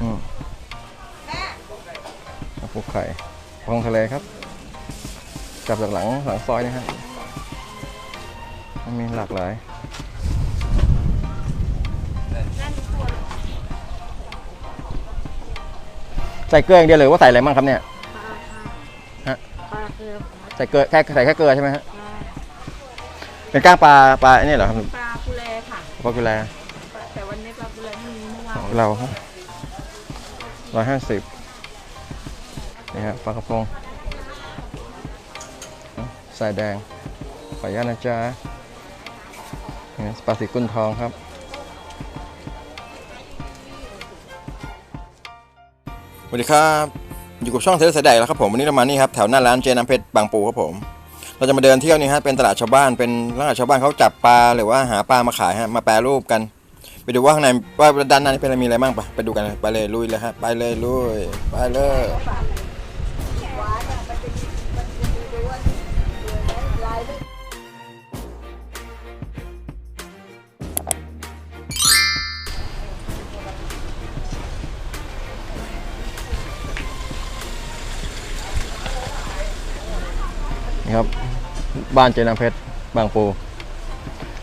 อืมปูไข่คลองทะเลครับกลับจากหลังหลังซอยนะฮะมันมีหลากหลายใส่เกลืออย่างเดียวเลยว่าใส่อะไรบ้างครับเนี่ยปลาฮะค่ะปลาคือใส่เกลือแค่ใส่แค่เกลือใช่ไหมฮะเป็นก้างปลาปลาไอ้นี่เหรอครับปลากุเลค่ะปลากุแลแต่วันนี้ปลากุเลไม่มีเมื่อวาขอนงเราค ร้อยห้าสิบนี่ฮะปลากระพงสายแดงขออนุญาตนะจ๊ะนี่ปลาสีกุนทองครับสวัสดีครับอยู่กับช่องเทลสายแดกแล้วครับผมวันนี้เรามานี่ครับแถวหน้าร้านเจน้ำเพชรบางปูครับผมเราจะมาเดินเที่ยวนี่ฮะเป็นตลาดชาวบ้านเป็นร้านชาวบ้านเขาจับปลาหรือว่าหาปลามาขายฮะมาแปรรูปกัน ไปดูว่าข้างในว่าด้านหน้านี่เป็นอะไรมีอะไรบ้างปะไปดูกันไปเลยลุยเลยฮะไปเลยลุยไปเลยครับ บ้านเจน้ำเพชรบางปู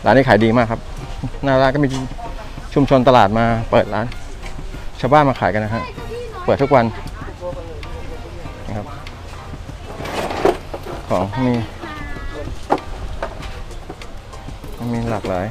ร้านนี้ขายดีมากครับหน้าร้านก็มี ชุมชนตลาดมาเปิดร้าน ชาวบ้านมาขายกันนะฮะเปิดทุกวันนะครับ ของมีมีหลากหลาย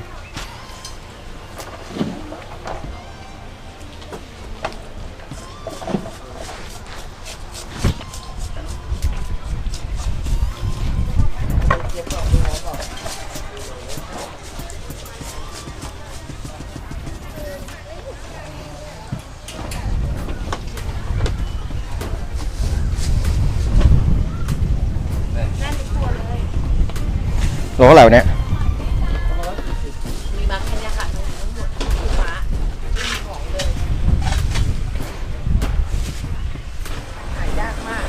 โลเท่าไหร่วันเนี้ยมีบางแค่เนี้ยค่ะทั้งหมดคือฟ้าไม่มีของเลยขายยากมาก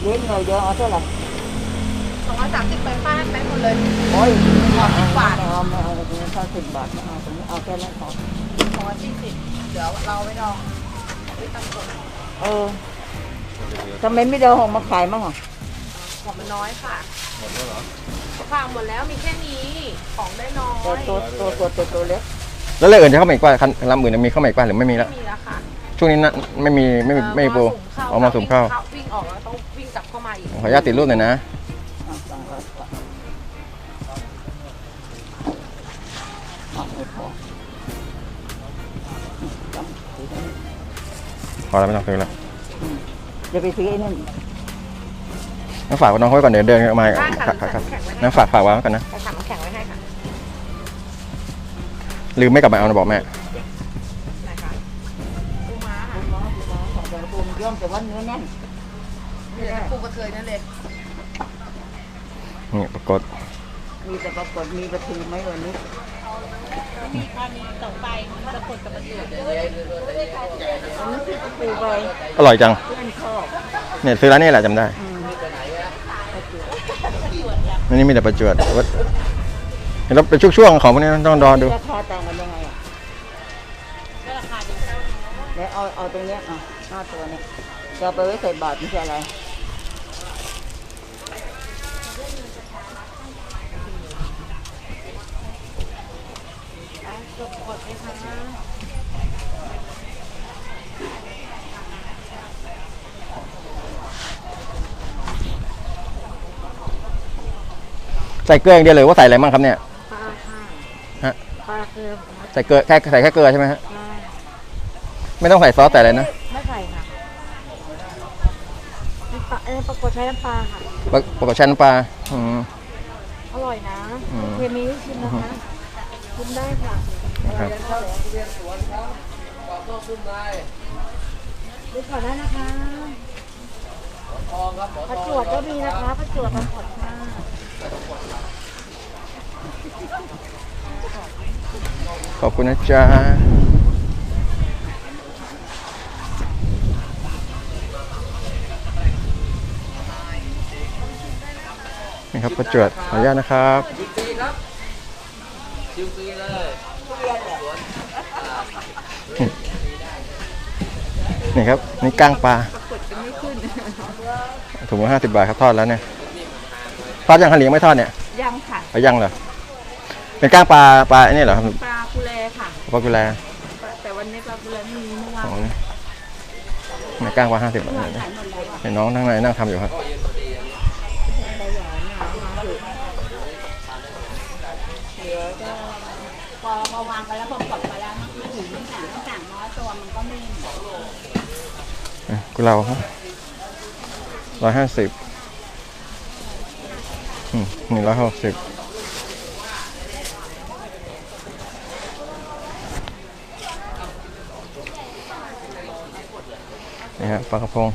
เลี้ยงหน่อยเดียวเอาเท่าไหร่สองร้อยสามสิบไปป้าไปหมดเลยโอ้ยเอาสิบบาทเอาไม่เอาตรงนี้ถ้าสิบบาทไม่เอาตรงนี้เอาแค่นั้นพอสองร้อยสี่สิบเดี๋ยวเราไม่ดองไม่ตั้งตัวเออทำไมไม่เดินออกมาขายมั่งอะ ของมันน้อยค่ะ หมดแล้วเหรอฝากหมดแล้วมีแค่นี้ของได้น้อตัวยตัวตัวตัวตัวตัวเล็กแล้วเรื่องอื่นจะเข้ามาอีกว่าคันลำอื่นมีเข้ามาอีกว่าหรือไม่มีแล้ว ไม่มีแล้วค่ะช่วงนี้นะไม่มีไม่มีไม่มีปูเอามาสุ่มเข้าวิ่งออกแล้วต้องวิ่งกลับเข้ามาอีกขออนุญาตติดรูปหน่อยนะอะสองร้อยกว่าอะไม่พอจำถือไว้พอแล้วไม่ต้องซื้อแล้วจะไปซื้อไอ้นั่น งั้นฝากน้องเขาไว้ก่อนเดี๋ยวเดินมาได้คค่ะรับครับครับแข็งไว้ให้งั้นฝากฝากไว้ก่อนนะไปสั่งน้ำแข็งไว้ให้ค่ะลืมไม่กลับมาเอานะบอกแม่ไหนคะปูม้าค่ะปูม้าปูม้าของแต่ละปูมันย่อมแต่ว่าเนื้อแน่นเดี๋ยวจะปูกระเทยนั่นเลยนี่ปรากฏมีแต่ปรากฏมีปลาทูไหมวันนี้มีค่ะมีสองใบจะกดกับประจุวันนี้ซื้อปลาทูไปอร่อยจังเพื่อนชอบเนี่ยซื้อร้านนี้แหละจำได้ อืมอันนี้มีแต่ประจวดว่าเห็นแล้วเป็นช่วงๆของพวกนี้ต้องรอดู ราคาต่างกันยังไงอะก็ราคาดีเท่านี้แล้วเอาเอาตรงเนี้ยอะห้าตัวเนี่ยจะเอาไปไว้ใส่บาตรไม่ใช่อะไร กดกดไหมค ใส่เกลืออย่างเดียวเลยว่าใส่อะไรบ้างครับเนี่ยปลาค่ะฮะปลาคือใส่เกลือแค่ใส่แค่เกลือใช่ไหมฮะปลาไม่ต้องใส่ซอสแต่อะไรนะไม่ใส่ค่ะมีปลาเออปรากฏใช้น้ำปลาค่ะปรปรากฏชั้นปลาอืม อร่อยนะอืม เคมีให้ชิมนะคะชิมได้ค่ะครับดูก่อนได้นะคะประจวดก็มีนะคะประจวดมาหมดค่ะ ขอบคุณนะจ๊ะนี่ครับประเจิดขออนุญาตนะครับชิวรีเลยนี่ครับ นี่ก้างปลาถุงละห้าสิบบาทครับทอดแล้วเนี่ย ทอดยังคะเหลียงไม่ทอดเนี่ยยังค่ะเอายังเหรอเป็นก้างปลาปลาไอ้นี่เหรอครับปลากุเลค่ะ ปลากุแลแต่วันนี้ปลากุเลไม่มีเมื่อวาอ๋นอนี่ในก้างปลาห้าสิบบาทเมื่อวานเนี่ยขายหมดแล้วอะเห็นน้องทั้งในนั่งทำอยู่ครับใบหวานอะมาถึงเหลือก็พอพอวางไปแล้วพอกดไปแล้วมันถึงมันสั่งมันสั่งน้อยตัวมันก็ไม่อะกุเราครับร้อยห้าสิบ หนึ่งร้อยหกสิบนี่ฮะปลากระพง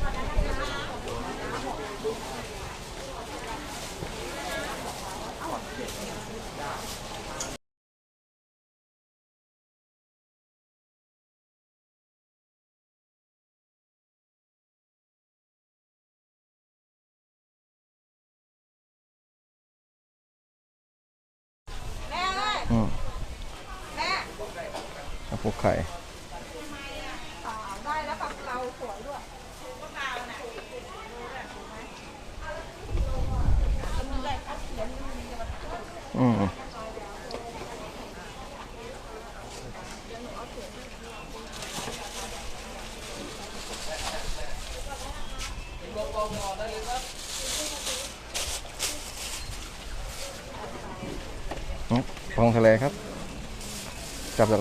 อืมกระปุกไข่อืม อืมปลาทะเลครับ จับจาก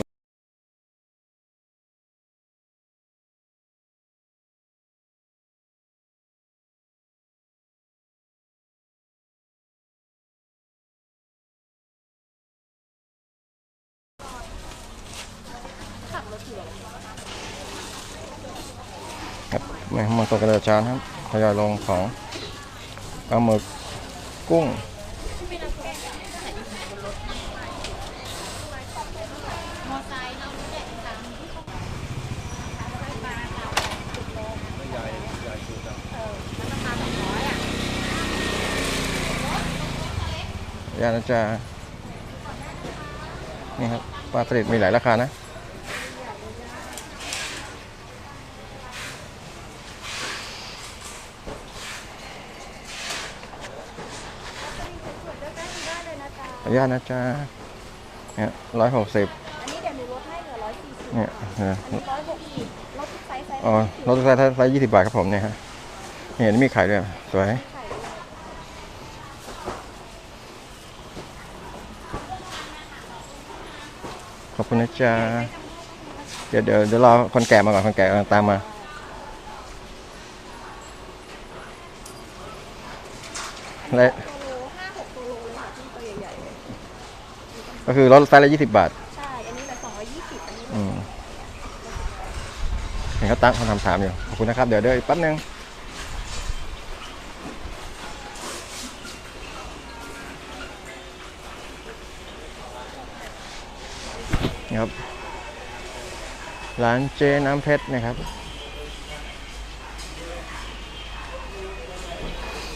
ครับม่มันตกกระดาษจานครับทยอยลงของปลาหมึกกุ้ง มอไซค์เราเด็กทาง ยานะจ๊ะนี่ครับปลาสลิดมีหลายราคานะขออนุญาตนะจ๊ะเนี่ยร้อยหกสิบอันนี้เดี๋ยวหนูลดให้เหลือร้อยสี่สิบเนี่ยเออร้อยหกสิบลดทุกไซส์ไซส์อ๋อรถไฟไฟยี่สิบบาทครับผมเนี่ยฮะนี่เห็นมีขายด้วยสวย ขอบคุณนะจ๊ะเดี๋ยวเดี๋ยวเดี๋ยวรอคนแก่มาก่อนคนแก่กำลังตามมา และตัวโลห้าหกตัวโลเลยค่ะที่ตัวใหญ่ๆเลยก็คือรถไฟละยี่สิบบาท ใช่ อันนี้เหลือสองร้อยยี่สิบอันนี้ อืมเห็นเขาตั้งเขาทำถามอยู่ ขอบคุณนะครับ เดี๋ยวเดี๋ยวอีกแป๊บนึง ครับ ร้านเจน้ำเพชรนะครับ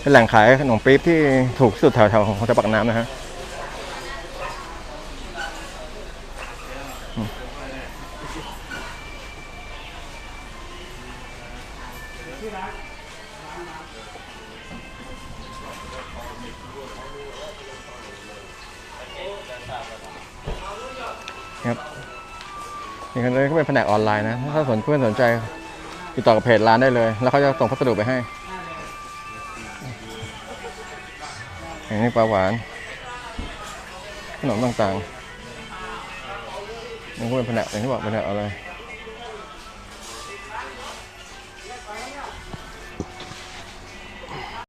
เป็นแหล่งขายขนมปี๊บที่ถูกสุดแถวๆของจังหวัดปากน้ำนะฮะ ครับนี่ก็เลยก็เป็นแผนกออนไลน์นะ ถ้าสนเพื่อนสนใจติดต่อกับเพจร้านได้เลย แล้วเขาจะส่งพัสดุไปให้อย่างนี้ปลาหวาน ขนมต่างๆนี่ก็เป็นแผนกอย่างที่บอกแผนกอะไร